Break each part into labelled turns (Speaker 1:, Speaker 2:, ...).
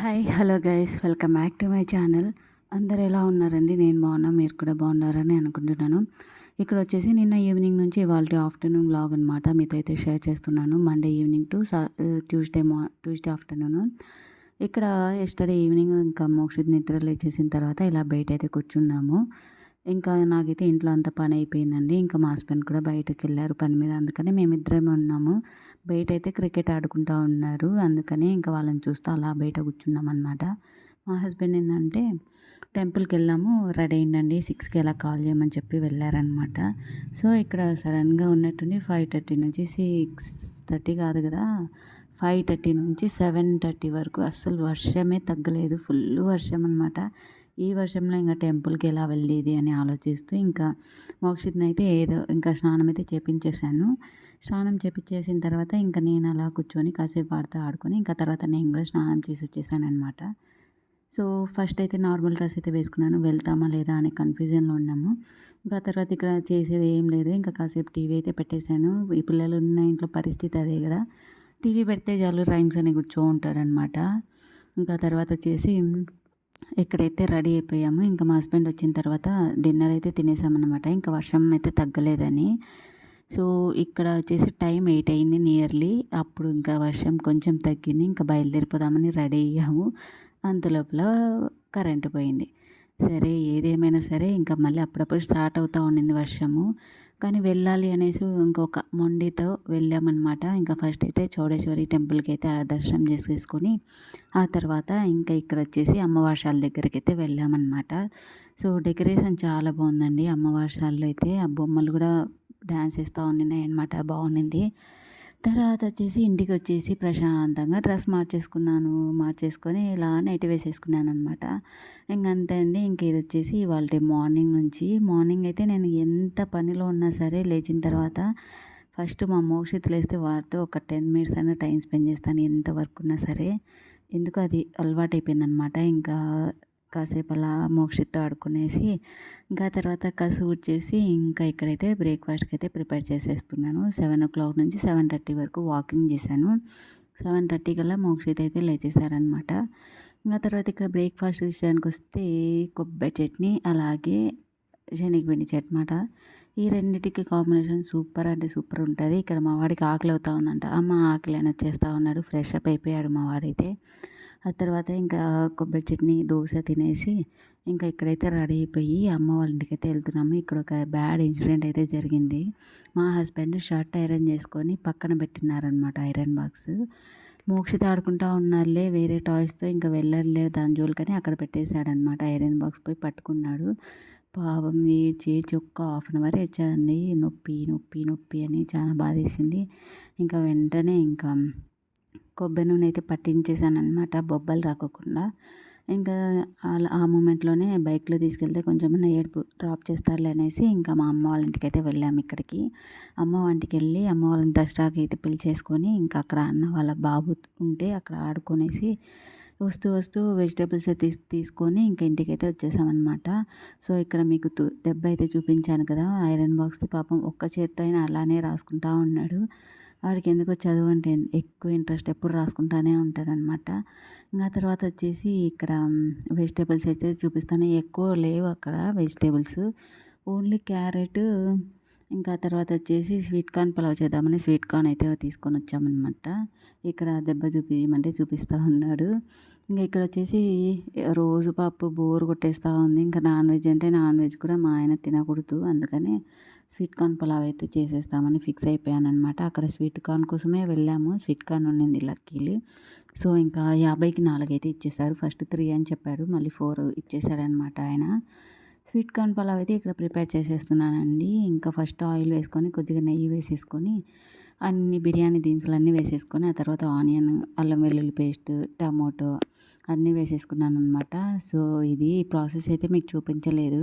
Speaker 1: Hi hello guys welcome back to my channel. అందరు ఎలా ఉన్నారండి? నేను బాగున్నా మీరు కూడా బాగున్నారని అనుకుంటున్నాను. ఇక్కడ వచ్చేసి నిన్న ఈవినింగ్ నుంచి ఇవాళ ఆఫ్టర్నూన్ బ్లాగ్ అనమాట మీతో అయితే షేర్ చేస్తున్నాను. మండే ఈవినింగ్ టు ట్యూస్డే మా ట్యూస్డే ఆఫ్టర్నూన్ ఇక్కడ ఎస్టర్డే ఈవినింగ్ ఇంకా మోక్షిత్ నిద్ర లేచేసిన తర్వాత ఇలా బయట అయితే కూర్చున్నాము. ఇంకా నాకైతే ఇంట్లో అంత పని అయిపోయిందండి. ఇంకా మా హస్బెండ్ కూడా బయటకు వెళ్ళారు పని మీద. అందుకని మేమిద్దరమే ఉన్నాము. బయట అయితే క్రికెట్ ఆడుకుంటూ ఉన్నారు. అందుకని ఇంకా వాళ్ళని చూస్తూ అలా బయట కూర్చున్నాం అనమాట మా హస్బెండ్ ఏంటంటే టెంపుల్కి వెళ్ళాము రెడీ అయిందండి సిక్స్కి ఎలా కాల్ చేయమని చెప్పి వెళ్ళారనమాట సో ఇక్కడ సడన్గా ఉన్నట్టుండి ఫైవ్ థర్టీ నుంచి సిక్స్ థర్టీ కాదు కదా ఫైవ్ థర్టీ నుంచి సెవెన్ థర్టీ వరకు అస్సలు వర్షమే తగ్గలేదు ఫుల్ వర్షం అనమాట ఈ వర్షంలో ఇంకా టెంపుల్కి ఎలా వెళ్ళేది అని ఆలోచిస్తూ ఇంకా మోక్షిత్ని అయితే ఏదో ఇంకా స్నానం అయితే చేపించేశాను. స్నానం చేపించేసిన తర్వాత ఇంకా నేను అలా కూర్చొని కాసేపు ఆడుతూ ఆడుకొని ఇంకా తర్వాత నేను కూడా స్నానం చేసి వచ్చేసాను అనమాట సో ఫస్ట్ అయితే నార్మల్ డ్రెస్ అయితే వేసుకున్నాను. వెళ్తామా లేదా అనే కన్ఫ్యూజన్లో ఉన్నాము. ఇంకా తర్వాత ఇక్కడ చేసేది ఏం లేదు. ఇంకా కాసేపు టీవీ అయితే పెట్టేశాను. ఈ పిల్లలు ఉన్న ఇంట్లో పరిస్థితి అదే కదా. టీవీ పెడితే చాలు రైమ్స్ అని కూర్చో ఉంటారనమాట ఇంకా తర్వాత వచ్చేసి ఎక్కడైతే రెడీ అయిపోయాము ఇంకా మా హస్బెండ్ వచ్చిన తర్వాత డిన్నర్ అయితే తినేసామన్నమాట. ఇంకా వర్షం అయితే తగ్గలేదని. సో ఇక్కడ వచ్చేసి టైం ఎయిట్ అయింది నియర్లీ. అప్పుడు ఇంకా వర్షం కొంచెం తగ్గింది. ఇంకా బయలుదేరిపోదామని రెడీ అయ్యాము. అంతలోపల కరెంటు పోయింది. సరే ఏదేమైనా సరే ఇంకా మళ్ళీ అప్పుడప్పుడు స్టార్ట్ అవుతూ ఉండింది వర్షము. కానీ వెళ్ళాలి అనేసి ఇంకొక మొండితో వెళ్ళామన్నమాట. ఇంకా ఫస్ట్ అయితే చౌడేశ్వరి టెంపుల్కి అయితే దర్శనం చేసేసుకొని ఆ తర్వాత ఇంకా ఇక్కడ వచ్చేసి అమ్మవార్షాల దగ్గరికి అయితే వెళ్ళామన్నమాట. సో డెకరేషన్ చాలా బాగుందండి. అమ్మవార్షాల్లో అయితే ఆ బొమ్మలు కూడా డ్యాన్స్ వేస్తూ ఉండినాయి అనమాట బాగుండింది. తర్వాత వచ్చేసి ఇంటికి వచ్చేసి ప్రశాంతంగా డ్రెస్ మార్చేసుకున్నాను మార్చేసుకొని ఇలా నైట్ వేసేసుకున్నాను అనమాట ఇంకంతే అండి ఇంకేది వచ్చేసి ఇవాళ మార్నింగ్ నుంచి. మార్నింగ్ అయితే నేను ఎంత పనిలో ఉన్నా సరే లేచిన తర్వాత ఫస్ట్ మా మోక్షిత్ లేస్తే వారితో ఒక టెన్ మినిట్స్ అయినా టైం స్పెండ్ చేస్తాను ఎంత వర్క్ ఉన్నా సరే. ఎందుకు అది అలవాటు అయిపోయిందనమాట ఇంకా కాసేపు అలా మోక్షిత్తో ఆడుకునేసి ఇంకా తర్వాత కసు వచ్చేసి ఇంకా ఇక్కడైతే బ్రేక్ఫాస్ట్కి అయితే ప్రిపేర్ చేసేస్తున్నాను. సెవెన్ ఓ క్లాక్ నుంచి సెవెన్ థర్టీ వరకు వాకింగ్ చేశాను. సెవెన్ థర్టీ కల్లా మోక్షిత్ అయితే లేచేశారనమాట ఇంకా తర్వాత ఇక్కడ బ్రేక్ఫాస్ట్ విషయానికి వస్తే కొబ్బరి చట్నీ అలాగే శనగపిండి చట్మాట ఈ రెండింటికి కాంబినేషన్ సూపర్ అంటే సూపర్ ఉంటుంది. ఇక్కడ మా వాడికి ఆకలి అవుతా ఉందంట. అమ్మ ఆకలి అని వచ్చేస్తూ ఉన్నాడు. ఫ్రెష్ అప్ అయిపోయాడు మా వాడైతే. ఆ తర్వాత ఇంకా కొబ్బరి చట్నీ దోశ తినేసి ఇంకా ఇక్కడైతే రెడీ అయిపోయి అమ్మ వాళ్ళ ఇంటికి అయితే వెళ్తున్నాము. ఇక్కడ ఒక బ్యాడ్ ఇన్సిడెంట్ అయితే జరిగింది. మా హస్బెండ్ షర్ట్ ఐరన్ చేసుకొని పక్కన పెట్టినారనమాట ఐరన్ బాక్స్. మోక్షిత ఆడుకుంటా ఉన్నారులే వేరే టాయ్స్తో ఇంకా వెళ్ళర్లే దాని జోలికని అక్కడ పెట్టేశాడనమాట ఐరన్ బాక్స్ పోయి పట్టుకున్నాడు. పాపం చేర్చి ఒక్క హాఫ్ అన్ అవర్ ఇచ్చాడండి నొప్పి నొప్పి నొప్పి అని చాలా బాధేసింది. ఇంకా వెంటనే ఇంకా కొబ్బరి నూనె అయితే పట్టించేసాను అనమాట బొబ్బలు రాకోకుండా. ఇంకా అలా ఆ మూమెంట్లోనే బైక్లో తీసుకెళ్తే కొంచెం ఏడుపు డ్రాప్ చేస్తారులే అనేసి ఇంకా మా అమ్మ వాళ్ళ ఇంటికి అయితే వెళ్ళాము ఇక్కడికి. అమ్మ వంటికి వెళ్ళి అమ్మ వాళ్ళని దసరాకి అయితే పిలిచేసుకొని ఇంకా అక్కడ అన్న వాళ్ళ బాబు ఉంటే అక్కడ ఆడుకునేసి వస్తూ వస్తూ వెజిటేబుల్స్ అయితే తీసుకొని ఇంకా ఇంటికి అయితే వచ్చేసామన్నమాట. సో ఇక్కడ మీకు దెబ్బ అయితే చూపించాను కదా ఐరన్ బాక్స్ది పాపం ఒక్క చేత్తో అయినా అలానే రాసుకుంటా ఉన్నాడు. వాడికి ఎందుకో చదువు అంటే ఎక్కువ ఇంట్రెస్ట్ ఎప్పుడు రాసుకుంటానే ఉంటాడనమాట. ఇంకా తర్వాత వచ్చేసి ఇక్కడ వెజిటేబుల్స్ అయితే చూపిస్తాను. ఎక్కువ లేవు అక్కడ వెజిటేబుల్స్. ఓన్లీ క్యారెట్ ఇంకా తర్వాత వచ్చేసి స్వీట్ కార్న్ పలావ్ చేద్దామని స్వీట్ కార్న్ అయితే తీసుకొని వచ్చామన్నమాట ఇక్కడ దెబ్బ చూపించమంటే చూపిస్తూ ఉన్నాడు. ఇంకా ఇక్కడ వచ్చేసి రోజు పప్పు బోరు కొట్టేస్తూ ఉంది. ఇంకా నాన్ వెజ్ అంటే నాన్ వెజ్ కూడా మా ఆయన తినకూడదు అందుకని స్వీట్ కార్న్ పులావ్ అయితే చేసేస్తామని ఫిక్స్ అయిపోయాను అనమాట అక్కడ స్వీట్ కార్న్ కోసమే వెళ్ళాము. స్వీట్ కార్న్ ఉండింది లక్కీలు. సో ఇంకా యాభైకి నాలుగు అయితే ఇచ్చేసారు ఫస్ట్ త్రీ అని చెప్పారు. మళ్ళీ ఫోర్ ఇచ్చేసారనమాట ఆయన. స్వీట్ కార్న్ పులావ్ అయితే ఇక్కడ ప్రిపేర్ చేసేస్తున్నానండి. ఇంకా ఫస్ట్ ఆయిల్ వేసుకొని కొద్దిగా నెయ్యి వేసేసుకొని అన్ని బిర్యానీ దినుసులు అన్నీ వేసేసుకొని ఆ తర్వాత ఆనియన్ అల్లం వెల్లుల్లి పేస్ట్ టమోటో అన్నీ వేసేసుకున్నాను అనమాట సో ఇది ప్రాసెస్ అయితే మీకు చూపించలేదు.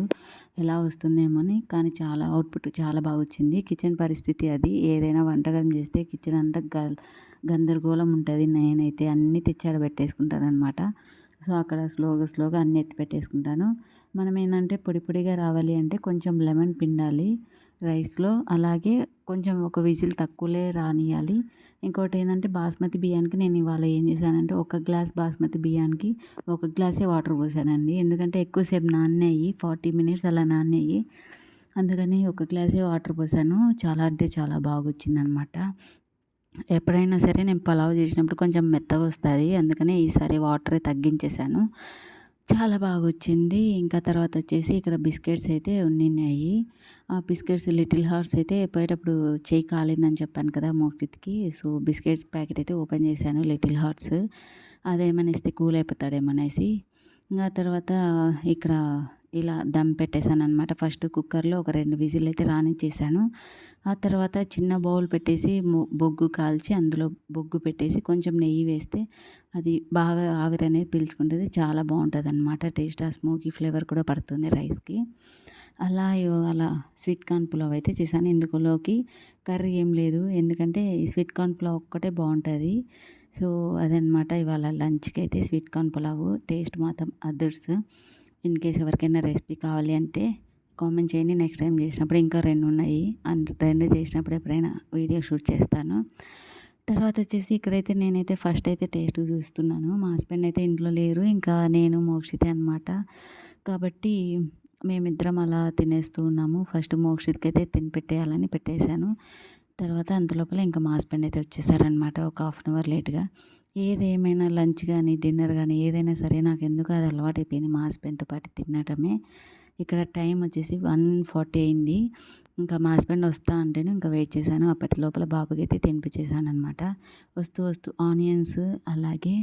Speaker 1: ఎలా వస్తుందేమో అని కానీ చాలా అవుట్పుట్ చాలా బాగా వచ్చింది. కిచెన్ పరిస్థితి అది. ఏదైనా వంటకం చేస్తే కిచెన్ అంతా గ గందరగోళం ఉంటుంది. నేనైతే అన్నీ తెచ్చాడ పెట్టేసుకుంటాను అనమాట సో అక్కడ స్లోగా స్లోగా అన్నీ ఎత్తి పెట్టేసుకుంటాను. మనం ఏంటంటే పొడి పొడిగా రావాలి అంటే కొంచెం లెమన్ పిండాలి. రైస్లో. అలాగే కొంచెం ఒక విజిల్ తక్కువలే రానియాలి ఇంకోటి ఏంటంటే బాస్మతి బియ్యానికి నేను ఇవాళ ఏం చేశానంటే ఒక గ్లాస్ బాస్మతి బియ్యానికి ఒక గ్లాసే వాటర్ పోసానండి. ఎందుకంటే ఎక్కువసేపు నాన్నాయి ఫార్టీ మినిట్స్ అలా నాన్నాయి. అందుకని ఒక గ్లాసే వాటర్ పోసాను. చాలా అంటే చాలా బాగా వచ్చిందనమాట ఎప్పుడైనా సరే నేను పలావ్ చేసినప్పుడు కొంచెం మెత్తగా వస్తుంది అందుకని ఈసారి వాటర్ తగ్గించేశాను. చాలా బాగా వచ్చింది ఇంకా తర్వాత వచ్చేసి ఇక్కడ బిస్కెట్స్ అయితే ఉన్నాయి ఆ బిస్కెట్స్ లిటిల్ హార్ట్స్ అయితే పోయేటప్పుడు చేయి కాలిందని చెప్పాను కదా మోక్టిత్కి సో బిస్కెట్స్ ప్యాకెట్ అయితే ఓపెన్ చేశాను లిటిల్ హార్ట్స్. అదేమని ఇస్తే కూల్ అయిపోతాడేమనేసి. ఇంకా తర్వాత ఇక్కడ ఇలా దమ్ పెట్టేశాను అనమాట ఫస్ట్ కుక్కర్లో ఒక రెండు విజిల్ అయితే రానిచ్చేసాను ఆ తర్వాత చిన్న బౌల్ పెట్టేసి బొగ్గు కాల్చి అందులో బొగ్గు పెట్టేసి కొంచెం నెయ్యి వేస్తే అది బాగా ఆవిరి అనేది పీల్చుకుంటుంది. చాలా బాగుంటుంది అనమాట టేస్ట్ ఆ స్మోకీ ఫ్లేవర్ కూడా పడుతుంది రైస్కి. అలా అలా స్వీట్ కార్న్ పులావ్ అయితే చేశాను. ఇందులోకి కర్రీ ఏం లేదు. ఎందుకంటే ఈ స్వీట్ కార్న్ పులావ్ ఒక్కటే బాగుంటుంది. సో అదనమాట ఇవాళ లంచ్కి అయితే స్వీట్ కార్న్ పులావ్. టేస్ట్ మాత్రం అదర్స్. ఇన్ కేస్ ఎవరికైనా రెసిపీ కావాలి అంటే కామెంట్ చేయండి. నెక్స్ట్ టైం చేసినప్పుడు ఇంకా రెండు ఉన్నాయి. అండ్ రెండు చేసినప్పుడు ఎప్పుడైనా వీడియో షూట్ చేస్తాను. తర్వాత వచ్చేసి ఇక్కడైతే నేనైతే ఫస్ట్ అయితే టేస్ట్ చూస్తున్నాను. మా హస్బెండ్ అయితే ఇంట్లో లేరు. ఇంకా నేను మోక్షితే అనమాట కాబట్టి మేమిద్దరం అలా తినేస్తూ ఉన్నాము. ఫస్ట్ మోక్షిత్కి అయితే తిని పెట్టేయాలని పెట్టేశాను. తర్వాత అంతలోపల ఇంకా మా హస్బెండ్ అయితే వచ్చేసారనమాట ఒక హాఫ్ అన్ అవర్ లేట్గా. ఏదేమైనా లంచ్ కానీ డిన్నర్ కానీ ఏదైనా సరే నాకు ఎందుకు అది అలవాటు అయిపోయింది మా హస్బెండ్తో పాటు తినటమే. ఇక్కడ టైం వచ్చేసి వన్ ఫార్టీ అయింది. ఇంకా మా హస్బెండ్ వస్తా అంటేనే ఇంకా వెయిట్ చేశాను. అప్పటి లోపల బాబుకి అయితే తినిపించేశాను అనమాట వస్తూ వస్తూ ఆనియన్స్ అలాగే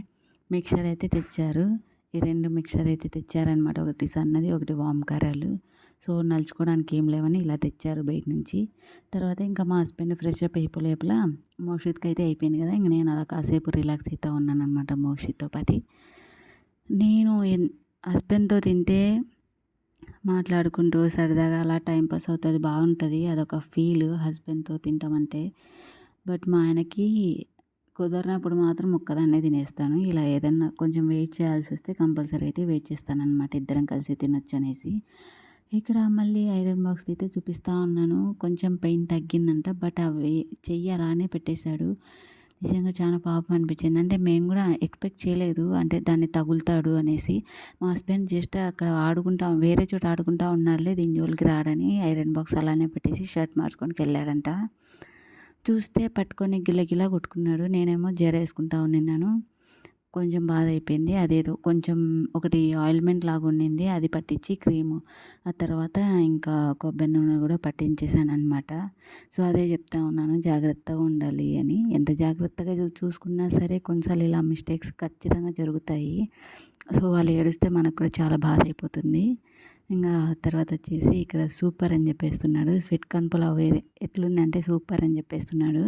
Speaker 1: మిక్చర్ అయితే తెచ్చారు. ఈ రెండు మిక్చర్ అయితే తెచ్చారనమాట ఒకటి సన్నది ఒకటి వామ్ కారాలు సో నలుచుకోవడానికి ఏం లేవని ఇలా తెచ్చారు బయట నుంచి. తర్వాత ఇంకా మా హస్బెండ్ ఫ్రెష్ అప్ అయిపోలేపల మోక్షిత్కి అయితే అయిపోయింది కదా. ఇంక నేను అలా కాసేపు రిలాక్స్ అవుతూ ఉన్నానమాట మోక్షిత్తో పాటు. నేను హస్బెండ్తో తింటే మాట్లాడుకుంటూ సరదాగా అలా టైంపాస్ అవుతుంది బాగుంటుంది అదొక ఫీల్ హస్బెండ్తో తింటామంటే. బట్ మా ఆయనకి కుదరినప్పుడు మాత్రం ఒక్కదాన్నే తినేస్తాను. ఇలా ఏదన్నా కొంచెం వెయిట్ చేయాల్సి వస్తే కంపల్సరీ అయితే వెయిట్ చేస్తానమాట ఇద్దరం కలిసి తినొచ్చు అనేసి. ఇక్కడ మళ్ళీ ఐరన్ బాక్స్ అయితే చూపిస్తూ ఉన్నాను. కొంచెం పెయిన్ తగ్గిందంట బట్ అవి చెయ్యి అలానే పెట్టేశాడు. నిజంగా చాలా పాపం అనిపించింది. అంటే మేము కూడా ఎక్స్పెక్ట్ చేయలేదు. అంటే దాన్ని తగులుతాడు అనేసి. మా హస్బెండ్ జస్ట్ అక్కడ ఆడుకుంటా వేరే చోట ఆడుకుంటా ఉన్నారులే దీని జోలికి రాడని ఐరన్ బాక్స్ అలానే పెట్టేసి షర్ట్ మార్చుకొని వెళ్ళాడంట చూస్తే పట్టుకొని గిలగిలా కొట్టుకున్నాడు. నేనేమో జర వేసుకుంటా ఉన్నాను కొంచెం బాధ అయిపోయింది. అదేదో కొంచెం ఒకటి ఆయిల్మెంట్ లాగా ఉండింది. అది పట్టించి క్రీము. ఆ తర్వాత ఇంకా కొబ్బరి నూనె కూడా పట్టించేసాను అనమాట సో అదే చెప్తా ఉన్నాను. జాగ్రత్తగా ఉండాలి అని. ఎంత జాగ్రత్తగా చూసుకున్నా సరే కొన్నిసార్లు ఇలా మిస్టేక్స్ ఖచ్చితంగా జరుగుతాయి. సో వాళ్ళు ఏడిస్తే మనకు కూడా చాలా బాధ అయిపోతుంది. ఇంకా తర్వాత వచ్చేసి ఇక్కడ సూపర్ అని చెప్పేస్తున్నాడు. స్వీట్ కార్న్ పులావ్ ఎట్లుందంటే సూపర్ అని చెప్పేస్తున్నాడు.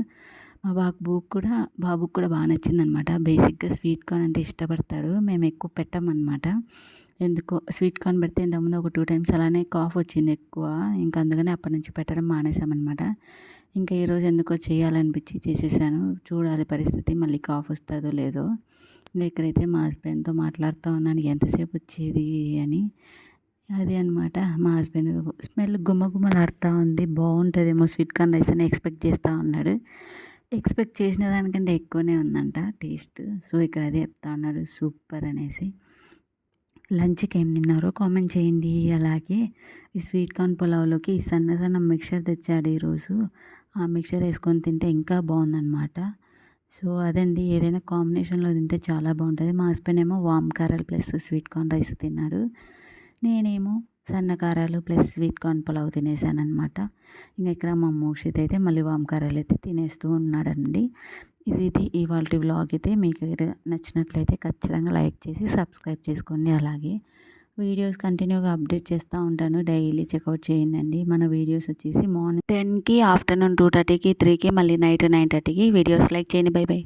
Speaker 1: మా బాబుకి కూడా బాబుకి కూడా బాగా నచ్చిందనమాట. బేసిక్గా స్వీట్ కార్న్ అంటే ఇష్టపడతాడు. మేము ఎక్కువ పెట్టామన్నమాట ఎందుకో స్వీట్ కార్న్ పెడితే ఇంతకుముందు ఒక టూ టైమ్స్ అలానే కాఫ్ వచ్చింది ఎక్కువ. ఇంకా అందుకని అప్పటి నుంచి పెట్టడం మానేసామన్నమాట ఇంకా ఈరోజు ఎందుకో చేయాలనిపించి చేసేసాను. చూడాలి పరిస్థితి మళ్ళీ కాఫ్ వస్తుందో లేదో. ఇక్కడైతే మా హస్బెండ్తో మాట్లాడుతూ ఉన్నాను. ఎంతసేపు వచ్చేది అని. అది అనమాట మా హస్బెండ్ స్మెల్ గుమ్మగుమ్మలాడుతూ ఉంది. బాగుంటుందేమో స్వీట్ కార్న్ రైస్ అని ఎక్స్పెక్ట్ చేస్తూ ఉన్నాడు. ఎక్స్పెక్ట్ చేసిన దానికంటే ఎక్కువనే ఉందంట టేస్ట్. సో ఇక్కడ అదే చెప్తా ఉన్నాడు. సూపర్ అనేసి. లంచ్కి ఏం తిన్నారో కామెంట్ చేయండి. అలాగే ఈ స్వీట్ కార్న్ పులావ్లోకి ఈ సన్న సన్న మిక్చర్ తెచ్చాడు ఈరోజు. ఆ మిక్చర్ వేసుకొని తింటే ఇంకా బాగుందన్నమాట. సో అదండి. ఏదైనా కాంబినేషన్లో తింటే చాలా బాగుంటుంది. మా హస్బెండ్ ఏమో వామ్ కారల్ ప్లస్ స్వీట్ కార్న్ రైస్ తిన్నాడు. నేనేమో సన్నకారాలు ప్లస్ స్వీట్ కార్న్ పులావ్ తినేసానమాట ఇంకా ఇక్కడ మా మోక్షిత్ అయితే మళ్ళీ వామకారాలు అయితే తినేస్తూ ఉన్నాడండి. ఇది ఇది ఇవాళ వ్లాగ్ అయితే మీకు నచ్చినట్లయితే ఖచ్చితంగా లైక్ చేసి సబ్స్క్రైబ్ చేసుకోండి. అలాగే వీడియోస్ కంటిన్యూగా అప్డేట్ చేస్తూ ఉంటాను. డైలీ చెక్అవుట్ చేయండి మన వీడియోస్ వచ్చేసి మార్నింగ్ టెన్కి ఆఫ్టర్నూన్ టూ థర్టీకి త్రీకి మళ్ళీ నైట్ నైన్ థర్టీకి వీడియోస్ లైక్ చేయండి. Bye bye.